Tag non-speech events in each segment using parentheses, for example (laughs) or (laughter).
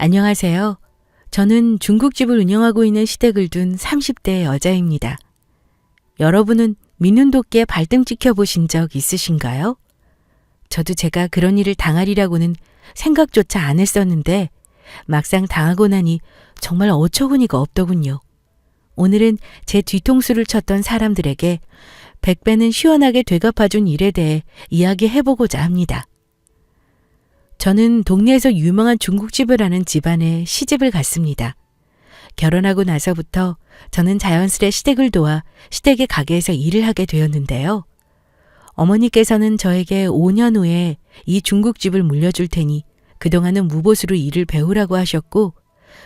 안녕하세요. 저는 중국집을 운영하고 있는 시댁을 둔 30대 여자입니다. 여러분은 미는 도끼에 발등 찍혀보신 적 있으신가요? 저도 제가 그런 일을 당하리라고는 생각조차 안 했었는데 막상 당하고 나니 정말 어처구니가 없더군요. 오늘은 제 뒤통수를 쳤던 사람들에게 100배는 시원하게 되갚아준 일에 대해 이야기해보고자 합니다. 저는 동네에서 유명한 중국집을 하는 집안에 시집을 갔습니다. 결혼하고 나서부터 저는 자연스레 시댁을 도와 시댁의 가게에서 일을 하게 되었는데요. 어머니께서는 저에게 5년 후에 이 중국집을 물려줄 테니 그동안은 무보수로 일을 배우라고 하셨고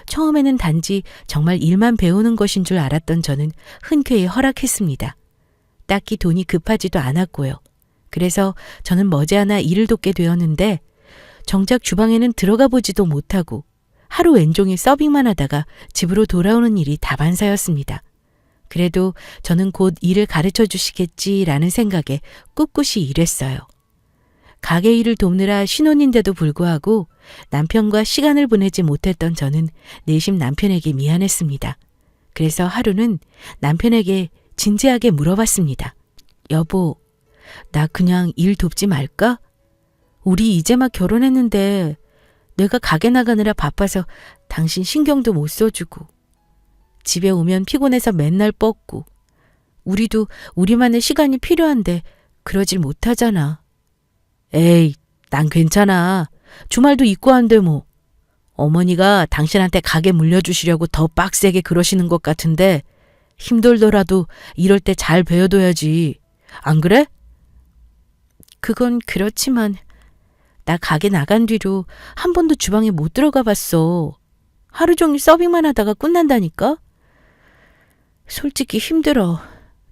처음에는 단지 정말 일만 배우는 것인 줄 알았던 저는 흔쾌히 허락했습니다. 딱히 돈이 급하지도 않았고요. 그래서 저는 머지않아 일을 돕게 되었는데 정작 주방에는 들어가 보지도 못하고 하루 왼종일 서빙만 하다가 집으로 돌아오는 일이 다반사였습니다. 그래도 저는 곧 일을 가르쳐 주시겠지라는 생각에 꿋꿋이 일했어요. 가게 일을 돕느라 신혼인데도 불구하고 남편과 시간을 보내지 못했던 저는 내심 남편에게 미안했습니다. 그래서 하루는 남편에게 진지하게 물어봤습니다. 여보, 나 그냥 일 돕지 말까? 우리 이제 막 결혼했는데 내가 가게 나가느라 바빠서 당신 신경도 못 써주고 집에 오면 피곤해서 맨날 뻗고 우리도 우리만의 시간이 필요한데 그러질 못하잖아. 에이, 난 괜찮아. 주말도 있고 한데 뭐. 어머니가 당신한테 가게 물려주시려고 더 빡세게 그러시는 것 같은데 힘들더라도 이럴 때 잘 배워둬야지. 안 그래? 그건 그렇지만 나 가게 나간 뒤로 한 번도 주방에 못 들어가 봤어. 하루 종일 서빙만 하다가 끝난다니까? 솔직히 힘들어.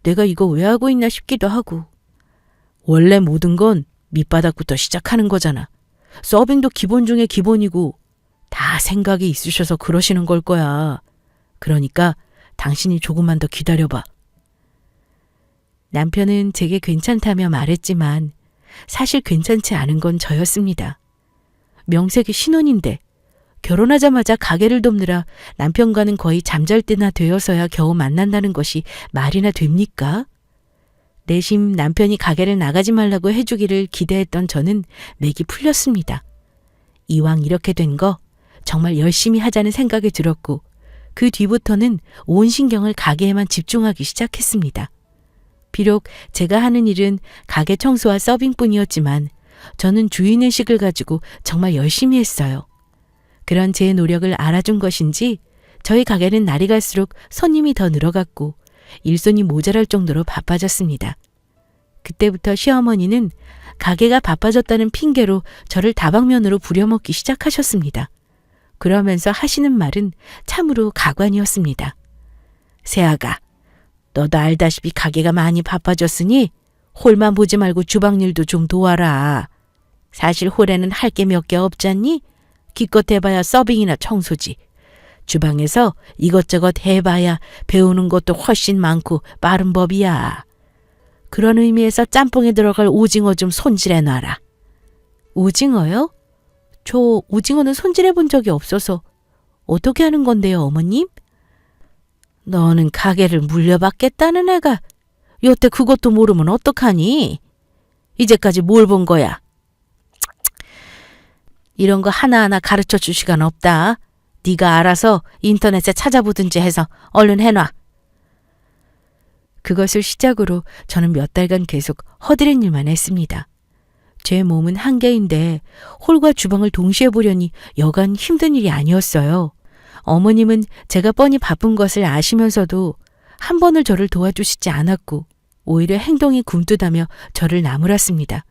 내가 이거 왜 하고 있나 싶기도 하고. 원래 모든 건 밑바닥부터 시작하는 거잖아. 서빙도 기본 중에 기본이고 다 생각이 있으셔서 그러시는 걸 거야. 그러니까 당신이 조금만 더 기다려봐. 남편은 제게 괜찮다며 말했지만 사실 괜찮지 않은 건 저였습니다. 명색이 신혼인데 결혼하자마자 가게를 돕느라 남편과는 거의 잠잘 때나 되어서야 겨우 만난다는 것이 말이나 됩니까? 내심 남편이 가게를 나가지 말라고 해주기를 기대했던 저는 맥이 풀렸습니다. 이왕 이렇게 된 거 정말 열심히 하자는 생각이 들었고 그 뒤부터는 온 신경을 가게에만 집중하기 시작했습니다. 비록 제가 하는 일은 가게 청소와 서빙뿐이었지만 저는 주인의식을 가지고 정말 열심히 했어요. 그런 제 노력을 알아준 것인지 저희 가게는 날이 갈수록 손님이 더 늘어갔고 일손이 모자랄 정도로 바빠졌습니다. 그때부터 시어머니는 가게가 바빠졌다는 핑계로 저를 다방면으로 부려먹기 시작하셨습니다. 그러면서 하시는 말은 참으로 가관이었습니다. 세아가, 너도 알다시피 가게가 많이 바빠졌으니 홀만 보지 말고 주방일도 좀 도와라. 사실 홀에는 할 게 몇 개 없잖니? 기껏 해봐야 서빙이나 청소지. 주방에서 이것저것 해봐야 배우는 것도 훨씬 많고 빠른 법이야. 그런 의미에서 짬뽕에 들어갈 오징어 좀 손질해 놔라. 오징어요? 저 오징어는 손질해 본 적이 없어서 어떻게 하는 건데요, 어머님? 너는 가게를 물려받겠다는 애가 여태 그것도 모르면 어떡하니? 이제까지 뭘 본 거야? 이런 거 하나하나 가르쳐 줄 시간 없다. 네가 알아서 인터넷에 찾아보든지 해서 얼른 해놔. 그것을 시작으로 저는 몇 달간 계속 허드렛 일만 했습니다. 제 몸은 한계인데 홀과 주방을 동시에 보려니 여간 힘든 일이 아니었어요. 어머님은 제가 뻔히 바쁜 것을 아시면서도 한 번을 저를 도와주시지 않았고 오히려 행동이 굼뜨다며 저를 나무랐습니다.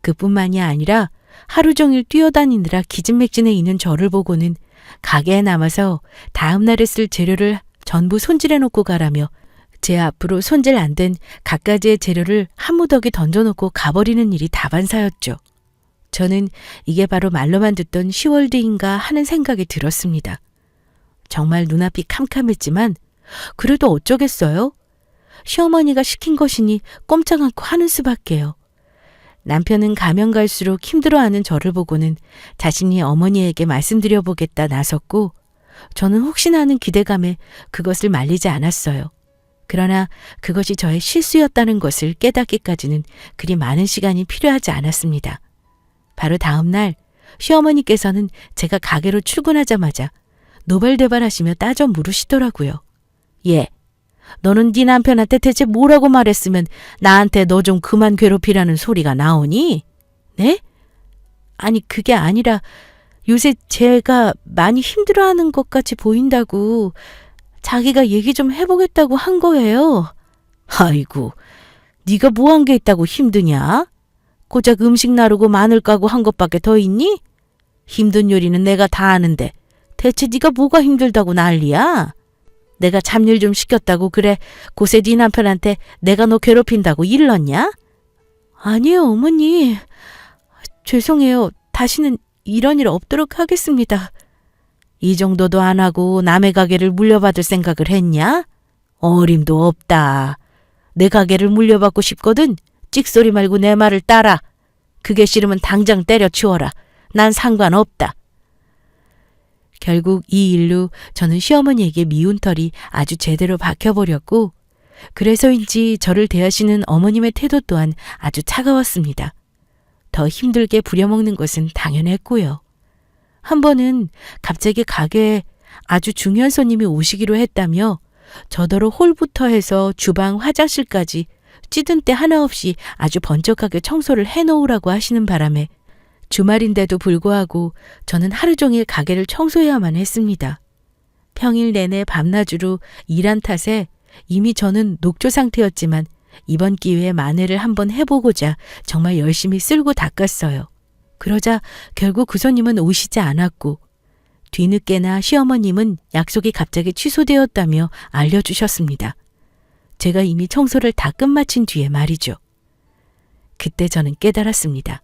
그뿐만이 아니라 하루 종일 뛰어다니느라 기진맥진해 있는 저를 보고는 가게에 남아서 다음 날에 쓸 재료를 전부 손질해 놓고 가라며 제 앞으로 손질 안 된 갖가지의 재료를 한 무더기 던져놓고 가버리는 일이 다반사였죠. 저는 이게 바로 말로만 듣던 10월 뒤인가 하는 생각이 들었습니다. 정말 눈앞이 캄캄했지만 그래도 어쩌겠어요? 시어머니가 시킨 것이니 꼼짝 않고 하는 수밖에요. 남편은 가면 갈수록 힘들어하는 저를 보고는 자신이 어머니에게 말씀드려 보겠다 나섰고 저는 혹시나 하는 기대감에 그것을 말리지 않았어요. 그러나 그것이 저의 실수였다는 것을 깨닫기까지는 그리 많은 시간이 필요하지 않았습니다. 바로 다음 날 시어머니께서는 제가 가게로 출근하자마자 노발대발하시며 따져 물으시더라고요. 예, 너는 네 남편한테 대체 뭐라고 말했으면 나한테 너 좀 그만 괴롭히라는 소리가 나오니? 네? 아니 그게 아니라 요새 제가 많이 힘들어하는 것 같이 보인다고 자기가 얘기 좀 해보겠다고 한 거예요. 아이고, 네가 뭐 한 게 있다고 힘드냐? 고작 음식 나르고 마늘 까고 한 것밖에 더 있니? 힘든 요리는 내가 다 아는데 대체 네가 뭐가 힘들다고 난리야? 내가 잡일 좀 시켰다고 그래 고세 네 남편한테 내가 너 괴롭힌다고 일렀냐? 아니에요 어머니 죄송해요 다시는 이런 일 없도록 하겠습니다. 이 정도도 안 하고 남의 가게를 물려받을 생각을 했냐? 어림도 없다. 내 가게를 물려받고 싶거든. 찍소리 말고 내 말을 따라. 그게 싫으면 당장 때려치워라. 난 상관없다. 결국 이 일로 저는 시어머니에게 미운 털이 아주 제대로 박혀버렸고, 그래서인지 저를 대하시는 어머님의 태도 또한 아주 차가웠습니다. 더 힘들게 부려먹는 것은 당연했고요. 한 번은 갑자기 가게에 아주 중요한 손님이 오시기로 했다며 저더러 홀부터 해서 주방, 화장실까지 찌든 때 하나 없이 아주 번쩍하게 청소를 해놓으라고 하시는 바람에 주말인데도 불구하고 저는 하루 종일 가게를 청소해야만 했습니다. 평일 내내 밤낮으로 일한 탓에 이미 저는 녹조 상태였지만 이번 기회에 만회를 한번 해보고자 정말 열심히 쓸고 닦았어요. 그러자 결국 그 손님은 오시지 않았고 뒤늦게나 시어머님은 약속이 갑자기 취소되었다며 알려주셨습니다. 제가 이미 청소를 다 끝마친 뒤에 말이죠. 그때 저는 깨달았습니다.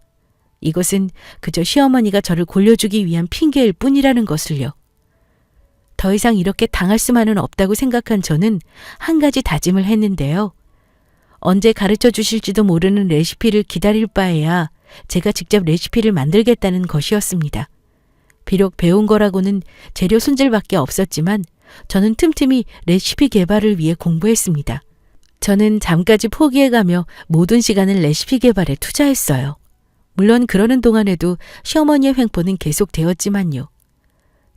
이것은 그저 시어머니가 저를 골려주기 위한 핑계일 뿐이라는 것을요. 더 이상 이렇게 당할 수만은 없다고 생각한 저는 한 가지 다짐을 했는데요. 언제 가르쳐 주실지도 모르는 레시피를 기다릴 바에야 제가 직접 레시피를 만들겠다는 것이었습니다. 비록 배운 거라고는 재료 손질밖에 없었지만 저는 틈틈이 레시피 개발을 위해 공부했습니다. 저는 잠까지 포기해가며 모든 시간을 레시피 개발에 투자했어요. 물론 그러는 동안에도 시어머니의 횡포는 계속되었지만요.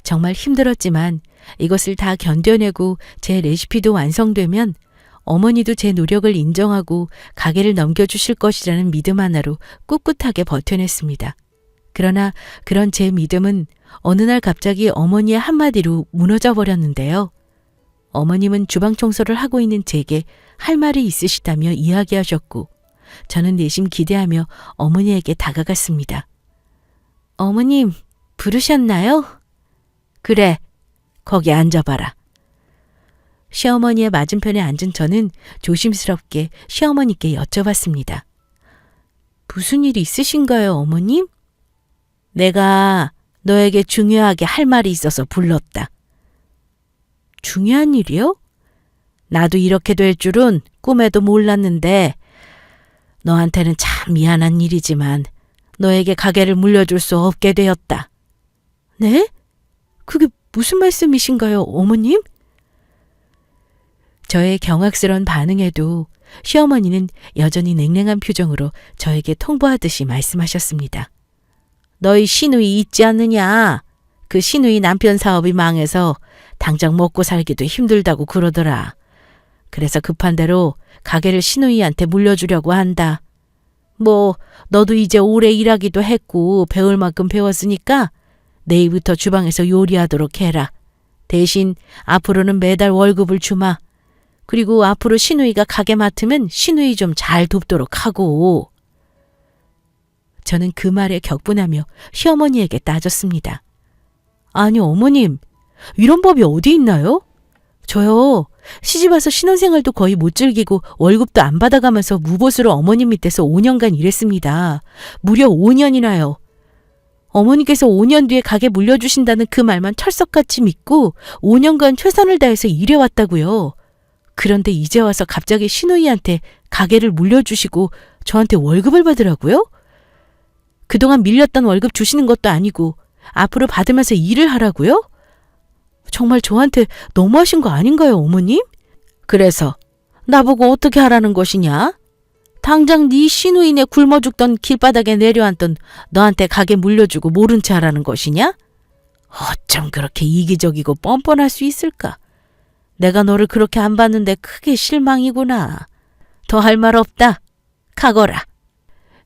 정말 힘들었지만 이것을 다 견뎌내고 제 레시피도 완성되면 어머니도 제 노력을 인정하고 가게를 넘겨주실 것이라는 믿음 하나로 꿋꿋하게 버텨냈습니다. 그러나 그런 제 믿음은 어느 날 갑자기 어머니의 한마디로 무너져 버렸는데요. 어머님은 주방 청소를 하고 있는 제게 할 말이 있으시다며 이야기하셨고, 저는 내심 기대하며 어머니에게 다가갔습니다. 어머님, 부르셨나요? 그래, 거기 앉아봐라. 시어머니의 맞은편에 앉은 저는 조심스럽게 시어머니께 여쭤봤습니다. 무슨 일 있으신가요, 어머님? 내가 너에게 중요하게 할 말이 있어서 불렀다. 중요한 일이요? 나도 이렇게 될 줄은 꿈에도 몰랐는데, 너한테는 참 미안한 일이지만, 너에게 가게를 물려줄 수 없게 되었다. 네? 그게 무슨 말씀이신가요, 어머님? 저의 경악스러운 반응에도 시어머니는 여전히 냉랭한 표정으로 저에게 통보하듯이 말씀하셨습니다. 너희 시누이 있지 않느냐? 그 시누이 남편 사업이 망해서 당장 먹고 살기도 힘들다고 그러더라. 그래서 급한 대로 가게를 시누이한테 물려주려고 한다. 뭐, 너도 이제 오래 일하기도 했고 배울 만큼 배웠으니까 내일부터 주방에서 요리하도록 해라. 대신 앞으로는 매달 월급을 주마. 그리고 앞으로 시누이가 가게 맡으면 시누이 좀 잘 돕도록 하고. 저는 그 말에 격분하며 시어머니에게 따졌습니다. 아니, 어머님, 이런 법이 어디 있나요? 저요, 시집 와서 신혼생활도 거의 못 즐기고 월급도 안 받아가면서 무보수로 어머님 밑에서 5년간 일했습니다. 무려 5년이나요. 어머니께서 5년 뒤에 가게 물려주신다는 그 말만 철석같이 믿고 5년간 최선을 다해서 일해왔다고요. 그런데 이제 와서 갑자기 신우이한테 가게를 물려주시고 저한테 월급을 받으라고요? 그동안 밀렸던 월급 주시는 것도 아니고 앞으로 받으면서 일을 하라고요? 정말 저한테 너무하신 거 아닌가요, 어머님? 그래서 나보고 어떻게 하라는 것이냐? 당장 네 시누이네 굶어 죽던 길바닥에 내려앉던 너한테 가게 물려주고 모른 채 하라는 것이냐? 어쩜 그렇게 이기적이고 뻔뻔할 수 있을까? 내가 너를 그렇게 안 봤는데 크게 실망이구나. 더 할 말 없다. 가거라.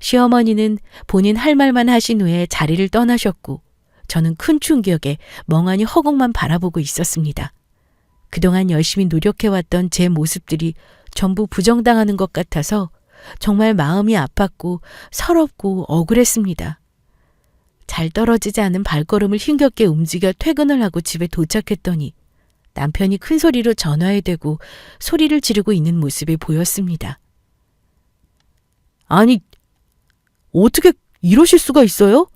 시어머니는 본인 할 말만 하신 후에 자리를 떠나셨고 저는 큰 충격에 멍하니 허공만 바라보고 있었습니다. 그동안 열심히 노력해왔던 제 모습들이 전부 부정당하는 것 같아서 정말 마음이 아팠고 서럽고 억울했습니다. 잘 떨어지지 않은 발걸음을 힘겹게 움직여 퇴근을 하고 집에 도착했더니 남편이 큰 소리로 전화에 대고 소리를 지르고 있는 모습이 보였습니다. 아니, 어떻게 이러실 수가 있어요?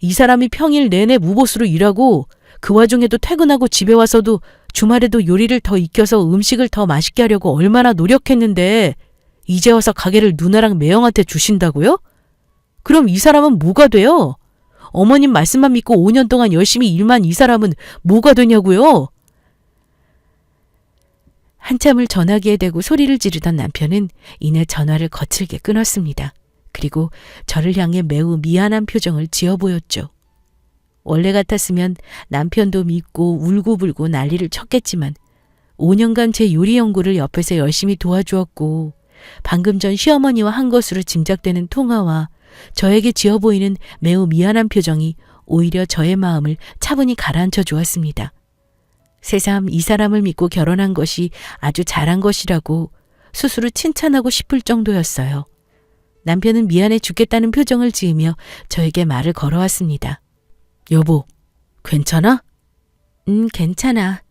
이 사람이 평일 내내 무보수로 일하고 그 와중에도 퇴근하고 집에 와서도 주말에도 요리를 더 익혀서 음식을 더 맛있게 하려고 얼마나 노력했는데 이제 와서 가게를 누나랑 매형한테 주신다고요? 그럼 이 사람은 뭐가 돼요? 어머님 말씀만 믿고 5년 동안 열심히 일만 이 사람은 뭐가 되냐고요? 한참을 전화기에 대고 소리를 지르던 남편은 이내 전화를 거칠게 끊었습니다. 그리고 저를 향해 매우 미안한 표정을 지어 보였죠. 원래 같았으면 남편도 믿고 울고불고 난리를 쳤겠지만 5년간 제 요리 연구를 옆에서 열심히 도와주었고 방금 전 시어머니와 한 것으로 짐작되는 통화와 저에게 지어 보이는 매우 미안한 표정이 오히려 저의 마음을 차분히 가라앉혀 주었습니다. 새삼 이 사람을 믿고 결혼한 것이 아주 잘한 것이라고 스스로 칭찬하고 싶을 정도였어요. 남편은 미안해 죽겠다는 표정을 지으며 저에게 말을 걸어왔습니다. 여보, 괜찮아? 음, 괜찮아.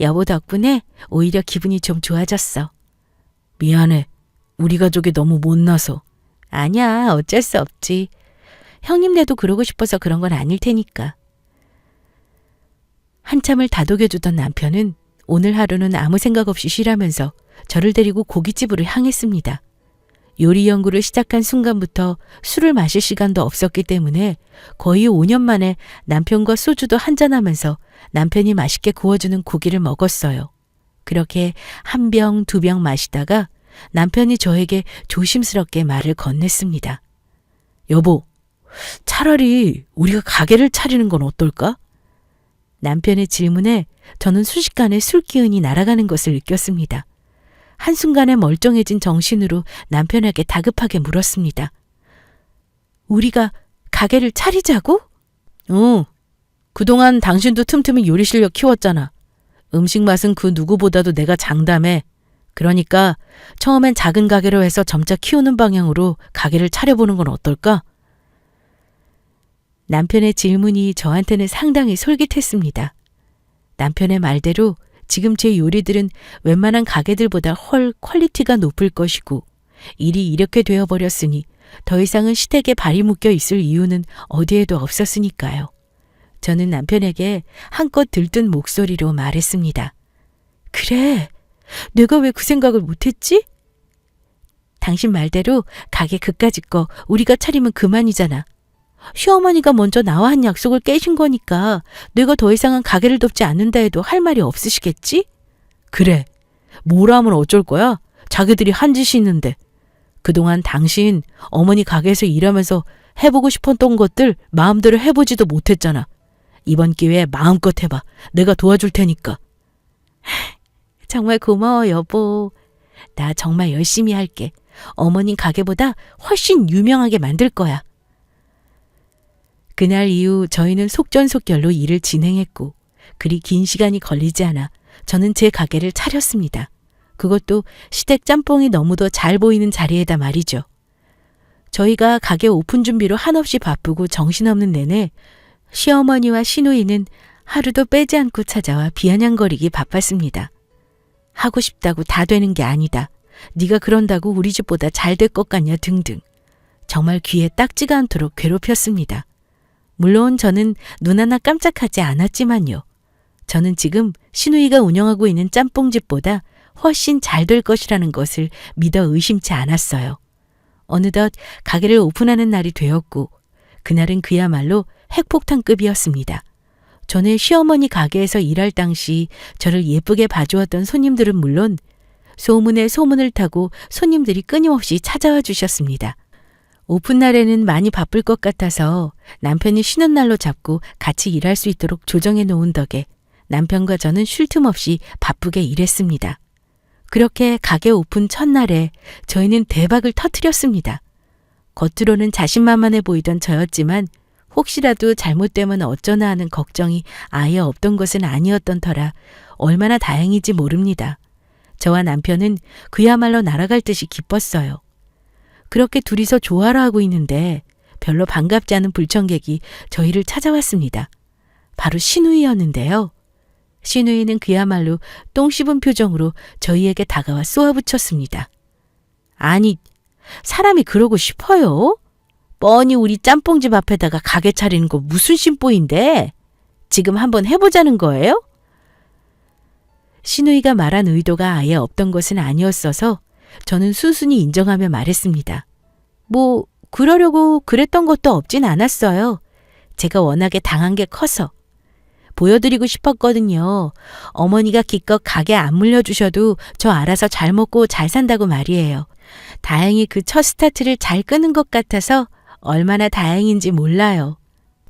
여보 덕분에 오히려 기분이 좀 좋아졌어. 미안해. 우리 가족이 너무 못나서. 아니야, 어쩔 수 없지. 형님네도 그러고 싶어서 그런 건 아닐 테니까. 한참을 다독여주던 남편은 오늘 하루는 아무 생각 없이 쉬라면서 저를 데리고 고깃집으로 향했습니다. 요리 연구를 시작한 순간부터 술을 마실 시간도 없었기 때문에 거의 5년 만에 남편과 소주도 한잔하면서 남편이 맛있게 구워주는 고기를 먹었어요. 그렇게 한 병, 두 병 마시다가 남편이 저에게 조심스럽게 말을 건넸습니다. 여보, 차라리 우리가 가게를 차리는 건 어떨까? 남편의 질문에 저는 순식간에 술 기운이 날아가는 것을 느꼈습니다. 한순간에 멀쩡해진 정신으로 남편에게 다급하게 물었습니다. 우리가 가게를 차리자고? 응. 그동안 당신도 틈틈이 요리 실력 키웠잖아. 음식 맛은 그 누구보다도 내가 장담해. 그러니까 처음엔 작은 가게로 해서 점차 키우는 방향으로 가게를 차려보는 건 어떨까? 남편의 질문이 저한테는 상당히 솔깃했습니다. 남편의 말대로 지금 제 요리들은 웬만한 가게들보다 헐 퀄리티가 높을 것이고 일이 이렇게 되어버렸으니 더 이상은 시댁에 발이 묶여 있을 이유는 어디에도 없었으니까요. 저는 남편에게 한껏 들뜬 목소리로 말했습니다. 그래, 내가 왜 그 생각을 못했지? 당신 말대로 가게 그까짓 거 우리가 차리면 그만이잖아. 시어머니가 먼저 나와 한 약속을 깨신 거니까 내가 더 이상은 가게를 돕지 않는다 해도 할 말이 없으시겠지? 그래. 뭐라 하면 어쩔 거야? 자기들이 한 짓이 있는데. 그동안 당신 어머니 가게에서 일하면서 해보고 싶었던 것들 마음대로 해보지도 못했잖아. 이번 기회에 마음껏 해봐. 내가 도와줄 테니까. (laughs) 정말 고마워, 여보. 나 정말 열심히 할게. 어머님 가게보다 훨씬 유명하게 만들 거야. 그날 이후 저희는 속전속결로 일을 진행했고, 그리 긴 시간이 걸리지 않아 저는 제 가게를 차렸습니다. 그것도 시댁 짬뽕이 너무도 잘 보이는 자리에다 말이죠. 저희가 가게 오픈 준비로 한없이 바쁘고 정신없는 내내 시어머니와 시누이는 하루도 빼지 않고 찾아와 비아냥거리기 바빴습니다. 하고 싶다고 다 되는 게 아니다. 네가 그런다고 우리 집보다 잘 될 것 같냐 등등. 정말 귀에 딱지가 않도록 괴롭혔습니다. 물론 저는 눈 하나 깜짝하지 않았지만요. 저는 지금 신우이가 운영하고 있는 짬뽕집보다 훨씬 잘 될 것이라는 것을 믿어 의심치 않았어요. 어느덧 가게를 오픈하는 날이 되었고, 그날은 그야말로 핵폭탄급이었습니다. 전에 시어머니 가게에서 일할 당시 저를 예쁘게 봐주었던 손님들은 물론 소문에 소문을 타고 손님들이 끊임없이 찾아와 주셨습니다. 오픈 날에는 많이 바쁠 것 같아서 남편이 쉬는 날로 잡고 같이 일할 수 있도록 조정해 놓은 덕에 남편과 저는 쉴 틈 없이 바쁘게 일했습니다. 그렇게 가게 오픈 첫날에 저희는 대박을 터뜨렸습니다. 겉으로는 자신만만해 보이던 저였지만 혹시라도 잘못되면 어쩌나 하는 걱정이 아예 없던 것은 아니었던 터라 얼마나 다행인지 모릅니다. 저와 남편은 그야말로 날아갈 듯이 기뻤어요. 그렇게 둘이서 조화를 하고 있는데 별로 반갑지 않은 불청객이 저희를 찾아왔습니다. 바로 신우이였는데요. 신우이는 그야말로 똥 씹은 표정으로 저희에게 다가와 쏘아붙였습니다. 아니, 사람이 그러고 싶어요? 뻔히 우리 짬뽕집 앞에다가 가게 차리는 거 무슨 심보인데? 지금 한번 해보자는 거예요? 신우이가 말한 의도가 아예 없던 것은 아니었어서 저는 순순히 인정하며 말했습니다. 뭐, 그러려고 그랬던 것도 없진 않았어요. 제가 워낙에 당한 게 커서. 보여드리고 싶었거든요. 어머니가 기껏 가게 안 물려주셔도 저 알아서 잘 먹고 잘 산다고 말이에요. 다행히 그 첫 스타트를 잘 끄는 것 같아서 얼마나 다행인지 몰라요.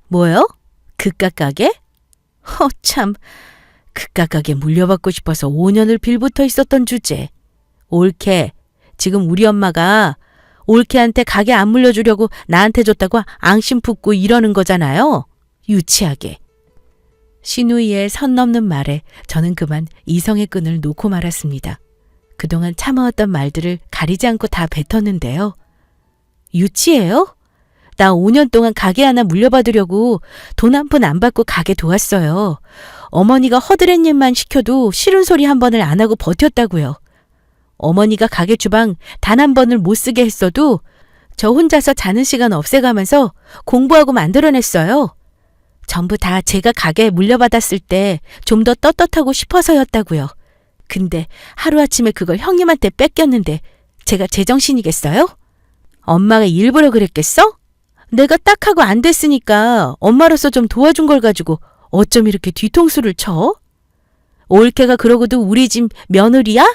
뭐요? 그깟 가게? 허, 참. 그깟 가게 물려받고 싶어서 5년을 빌붙어 있었던 주제. 올케, 지금 우리 엄마가 올케한테 가게 안 물려주려고 나한테 줬다고 앙심 품고 이러는 거잖아요. 유치하게. 신우이의 선 넘는 말에 저는 그만 이성의 끈을 놓고 말았습니다. 그동안 참아왔던 말들을 가리지 않고 다 뱉었는데요. 유치해요? 나 5년 동안 가게 하나 물려받으려고 돈 한 푼 안 받고 가게 도왔어요. 어머니가 허드렛 일만 시켜도 싫은 소리 한 번을 안 하고 버텼다고요. 어머니가 가게 주방 단 한 번을 못 쓰게 했어도 저 혼자서 자는 시간 없애가면서 공부하고 만들어냈어요. 전부 다 제가 가게에 물려받았을 때 좀 더 떳떳하고 싶어서였다고요. 근데 하루아침에 그걸 형님한테 뺏겼는데 제가 제정신이겠어요? 엄마가 일부러 그랬겠어? 내가 딱 하고 안 됐으니까 엄마로서 좀 도와준 걸 가지고 어쩜 이렇게 뒤통수를 쳐? 올케가 그러고도 우리 집 며느리야?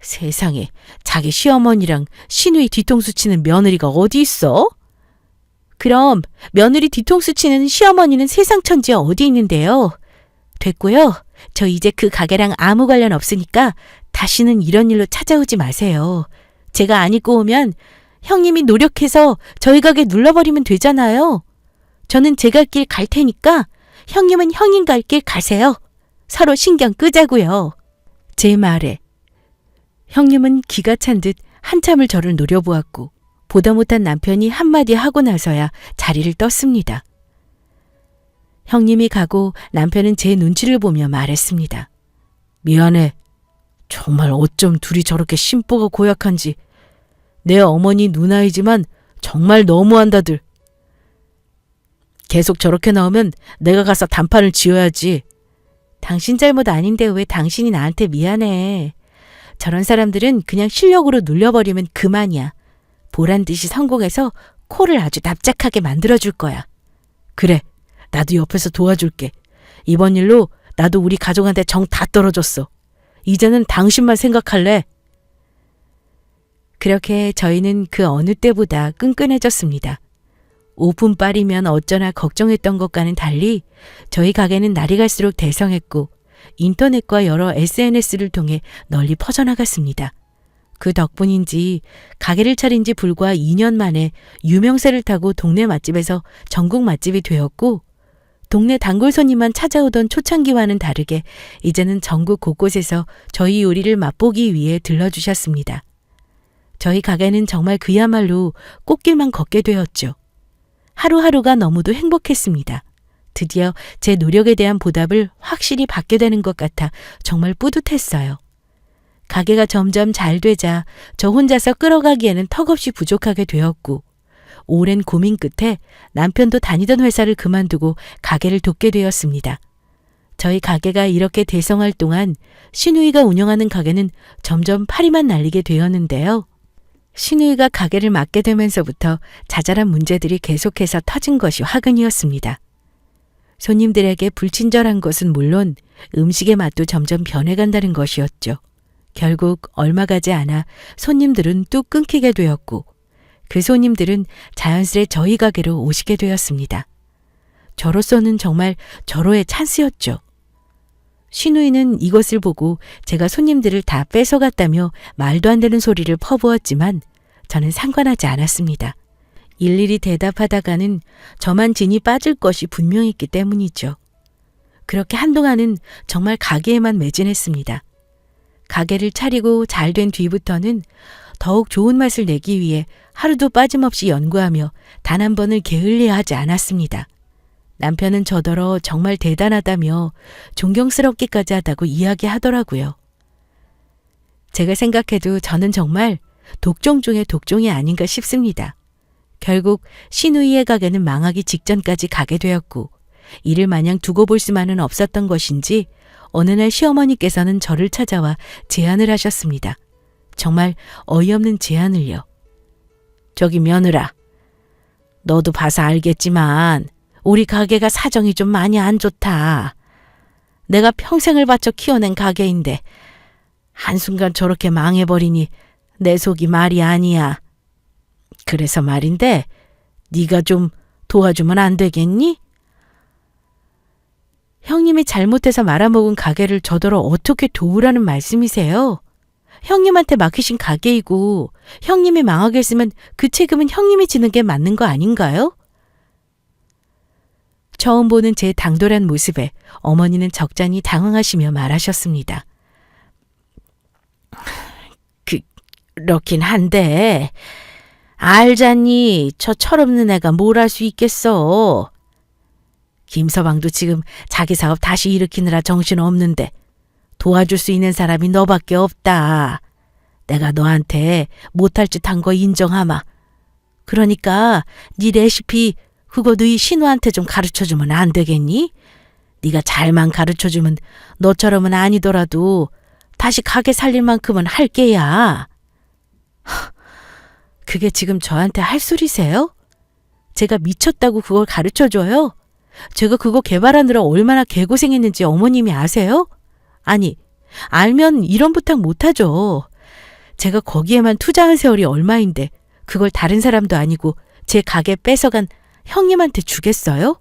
세상에 자기 시어머니랑 시누이 뒤통수 치는 며느리가 어디 있어? 그럼 며느리 뒤통수 치는 시어머니는 세상 천지에 어디 있는데요? 됐고요. 저 이제 그 가게랑 아무 관련 없으니까 다시는 이런 일로 찾아오지 마세요. 제가 안 입고 오면 형님이 노력해서 저희 가게 눌러버리면 되잖아요. 저는 제갈길갈 테니까 형님은 형님 갈 길 가세요. 서로 신경 끄자고요. 제 말에 형님은 기가 찬 듯 한참을 저를 노려보았고 보다 못한 남편이 한마디 하고 나서야 자리를 떴습니다. 형님이 가고 남편은 제 눈치를 보며 말했습니다. 미안해. 정말 어쩜 둘이 저렇게 심보가 고약한지. 내 어머니 누나이지만 정말 너무한다들. 계속 저렇게 나오면 내가 가서 단판을 지어야지. 당신 잘못 아닌데 왜 당신이 나한테 미안해. 저런 사람들은 그냥 실력으로 눌려버리면 그만이야. 보란 듯이 성공해서 코를 아주 납작하게 만들어줄 거야. 그래, 나도 옆에서 도와줄게. 이번 일로 나도 우리 가족한테 정 다 떨어졌어. 이제는 당신만 생각할래. 그렇게 저희는 그 어느 때보다 끈끈해졌습니다. 오픈빨이면 어쩌나 걱정했던 것과는 달리 저희 가게는 날이 갈수록 대성했고 인터넷과 여러 SNS를 통해 널리 퍼져나갔습니다. 그 덕분인지 가게를 차린 지 불과 2년 만에 유명세를 타고 동네 맛집에서 전국 맛집이 되었고 동네 단골 손님만 찾아오던 초창기와는 다르게 이제는 전국 곳곳에서 저희 요리를 맛보기 위해 들러주셨습니다. 저희 가게는 정말 그야말로 꽃길만 걷게 되었죠. 하루하루가 너무도 행복했습니다. 드디어 제 노력에 대한 보답을 확실히 받게 되는 것 같아 정말 뿌듯했어요. 가게가 점점 잘 되자 저 혼자서 끌어가기에는 턱없이 부족하게 되었고, 오랜 고민 끝에 남편도 다니던 회사를 그만두고 가게를 돕게 되었습니다. 저희 가게가 이렇게 대성할 동안 신우이가 운영하는 가게는 점점 파리만 날리게 되었는데요. 신우이가 가게를 맡게 되면서부터 자잘한 문제들이 계속해서 터진 것이 화근이었습니다. 손님들에게 불친절한 것은 물론 음식의 맛도 점점 변해간다는 것이었죠. 결국 얼마 가지 않아 손님들은 뚝 끊기게 되었고 그 손님들은 자연스레 저희 가게로 오시게 되었습니다. 저로서는 정말 절호의 찬스였죠. 신우이는 이것을 보고 제가 손님들을 다 뺏어갔다며 말도 안 되는 소리를 퍼부었지만 저는 상관하지 않았습니다. 일일이 대답하다가는 저만 진이 빠질 것이 분명했기 때문이죠. 그렇게 한동안은 정말 가게에만 매진했습니다. 가게를 차리고 잘 된 뒤부터는 더욱 좋은 맛을 내기 위해 하루도 빠짐없이 연구하며 단 한 번을 게을리야 하지 않았습니다. 남편은 저더러 정말 대단하다며 존경스럽기까지 하다고 이야기하더라고요. 제가 생각해도 저는 정말 독종 중의 독종이 아닌가 싶습니다. 결국 신우이의 가게는 망하기 직전까지 가게 되었고 이를 마냥 두고 볼 수만은 없었던 것인지 어느 날 시어머니께서는 저를 찾아와 제안을 하셨습니다. 정말 어이없는 제안을요. 저기 며느라, 너도 봐서 알겠지만 우리 가게가 사정이 좀 많이 안 좋다. 내가 평생을 바쳐 키워낸 가게인데 한순간 저렇게 망해버리니 내 속이 말이 아니야. 그래서 말인데 네가 좀 도와주면 안 되겠니? 형님이 잘못해서 말아먹은 가게를 저더러 어떻게 도우라는 말씀이세요? 형님한테 맡기신 가게이고 형님이 망하게 했으면 그 책임은 형님이 지는 게 맞는 거 아닌가요? 처음 보는 제 당돌한 모습에 어머니는 적잖이 당황하시며 말하셨습니다. 그, 그렇긴 한데, 알잖니, 저 철없는 애가 뭘 할 수 있겠어. 김서방도 지금 자기 사업 다시 일으키느라 정신 없는데, 도와줄 수 있는 사람이 너밖에 없다. 내가 너한테 못할 짓 한 거 인정하마. 그러니까 네 레시피 그거 너희 신우한테 좀 가르쳐주면 안 되겠니? 네가 잘만 가르쳐주면 너처럼은 아니더라도 다시 가게 살릴 만큼은 할 게야. 하, 그게 지금 저한테 할 소리세요? 제가 미쳤다고 그걸 가르쳐줘요? 제가 그거 개발하느라 얼마나 개고생했는지 어머님이 아세요? 아니, 알면 이런 부탁 못하죠. 제가 거기에만 투자한 세월이 얼마인데 그걸 다른 사람도 아니고 제 가게 뺏어간 형님한테 주겠어요?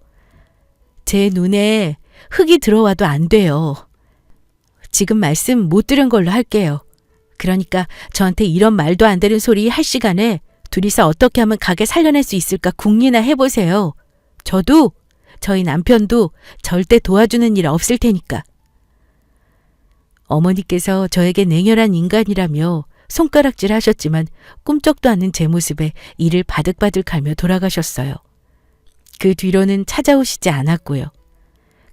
제 눈에 흙이 들어와도 안 돼요. 지금 말씀 못 들은 걸로 할게요. 그러니까 저한테 이런 말도 안 되는 소리 할 시간에 둘이서 어떻게 하면 가게 살려낼 수 있을까 궁리나 해보세요. 저도 저희 남편도 절대 도와주는 일 없을 테니까. 어머니께서 저에게 냉혈한 인간이라며 손가락질 하셨지만 꿈쩍도 않는 제 모습에 이를 바득바득 하며 돌아가셨어요. 그 뒤로는 찾아오시지 않았고요.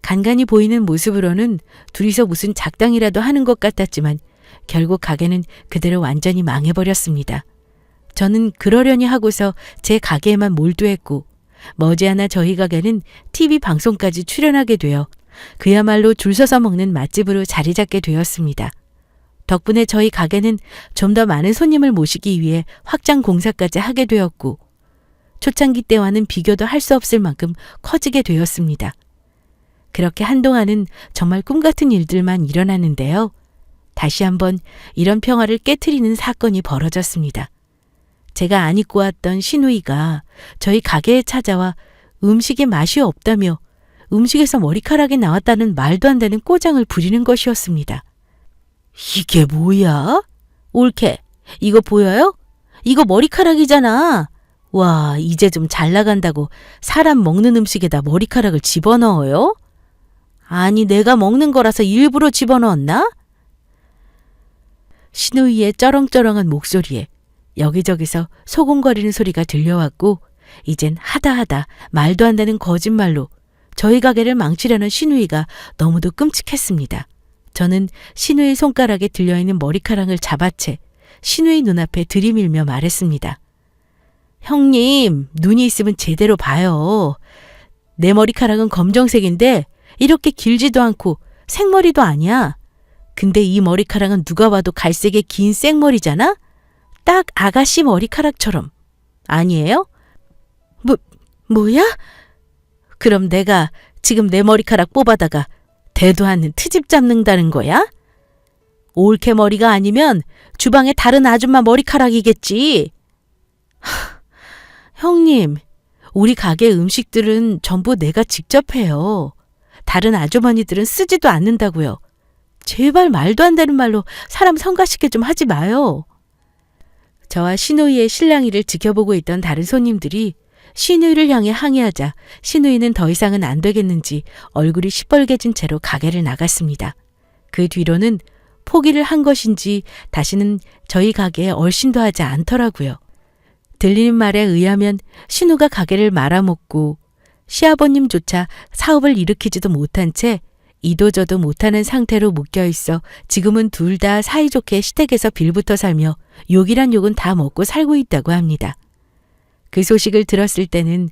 간간히 보이는 모습으로는 둘이서 무슨 작당이라도 하는 것 같았지만 결국 가게는 그대로 완전히 망해버렸습니다. 저는 그러려니 하고서 제 가게에만 몰두했고 머지않아 저희 가게는 TV 방송까지 출연하게 되어 그야말로 줄 서서 먹는 맛집으로 자리 잡게 되었습니다. 덕분에 저희 가게는 좀 더 많은 손님을 모시기 위해 확장 공사까지 하게 되었고 초창기 때와는 비교도 할 수 없을 만큼 커지게 되었습니다. 그렇게 한동안은 정말 꿈 같은 일들만 일어났는데요. 다시 한번 이런 평화를 깨트리는 사건이 벌어졌습니다. 제가 안 입고 왔던 신우이가 저희 가게에 찾아와 음식에 맛이 없다며 음식에서 머리카락이 나왔다는 말도 안 되는 꼬장을 부리는 것이었습니다. 이게 뭐야? 옳게, 이거 보여요? 이거 머리카락이잖아. 와, 이제 좀 잘 나간다고 사람 먹는 음식에다 머리카락을 집어넣어요? 아니, 내가 먹는 거라서 일부러 집어넣었나? 신우이의 쩌렁쩌렁한 목소리에 여기저기서 소곤거리는 소리가 들려왔고, 이젠 하다하다 말도 안 되는 거짓말로 저희 가게를 망치려는 신우이가 너무도 끔찍했습니다. 저는 신우이 손가락에 들려있는 머리카락을 잡아채 신우이 눈앞에 들이밀며 말했습니다. 형님, 눈이 있으면 제대로 봐요. 내 머리카락은 검정색인데 이렇게 길지도 않고 생머리도 아니야. 근데 이 머리카락은 누가 봐도 갈색의 긴 생머리잖아? 딱 아가씨 머리카락처럼. 아니에요? 뭐, 뭐야? 그럼 내가 지금 내 머리카락 뽑아다가 대도 않는 트집 잡는다는 거야? 올케 머리가 아니면 주방의 다른 아줌마 머리카락이겠지. 하, 형님, 우리 가게 음식들은 전부 내가 직접 해요. 다른 아주머니들은 쓰지도 않는다고요. 제발 말도 안 되는 말로 사람 성가시게 좀 하지 마요. 저와 신우이의 신랑이를 지켜보고 있던 다른 손님들이 신우이를 향해 항의하자 신우이는 더 이상은 안 되겠는지 얼굴이 시뻘개진 채로 가게를 나갔습니다. 그 뒤로는 포기를 한 것인지 다시는 저희 가게에 얼씬도 하지 않더라고요. 들리는 말에 의하면 신우가 가게를 말아먹고 시아버님조차 사업을 일으키지도 못한 채 이도저도 못하는 상태로 묶여 있어 지금은 둘 다 사이좋게 시댁에서 빌부터 살며 욕이란 욕은 다 먹고 살고 있다고 합니다. 그 소식을 들었을 때는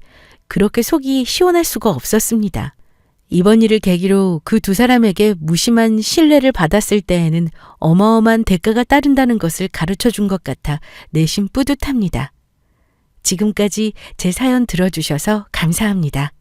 그렇게 속이 시원할 수가 없었습니다. 이번 일을 계기로 그 두 사람에게 무심한 신뢰를 받았을 때에는 어마어마한 대가가 따른다는 것을 가르쳐 준 것 같아 내심 뿌듯합니다. 지금까지 제 사연 들어주셔서 감사합니다.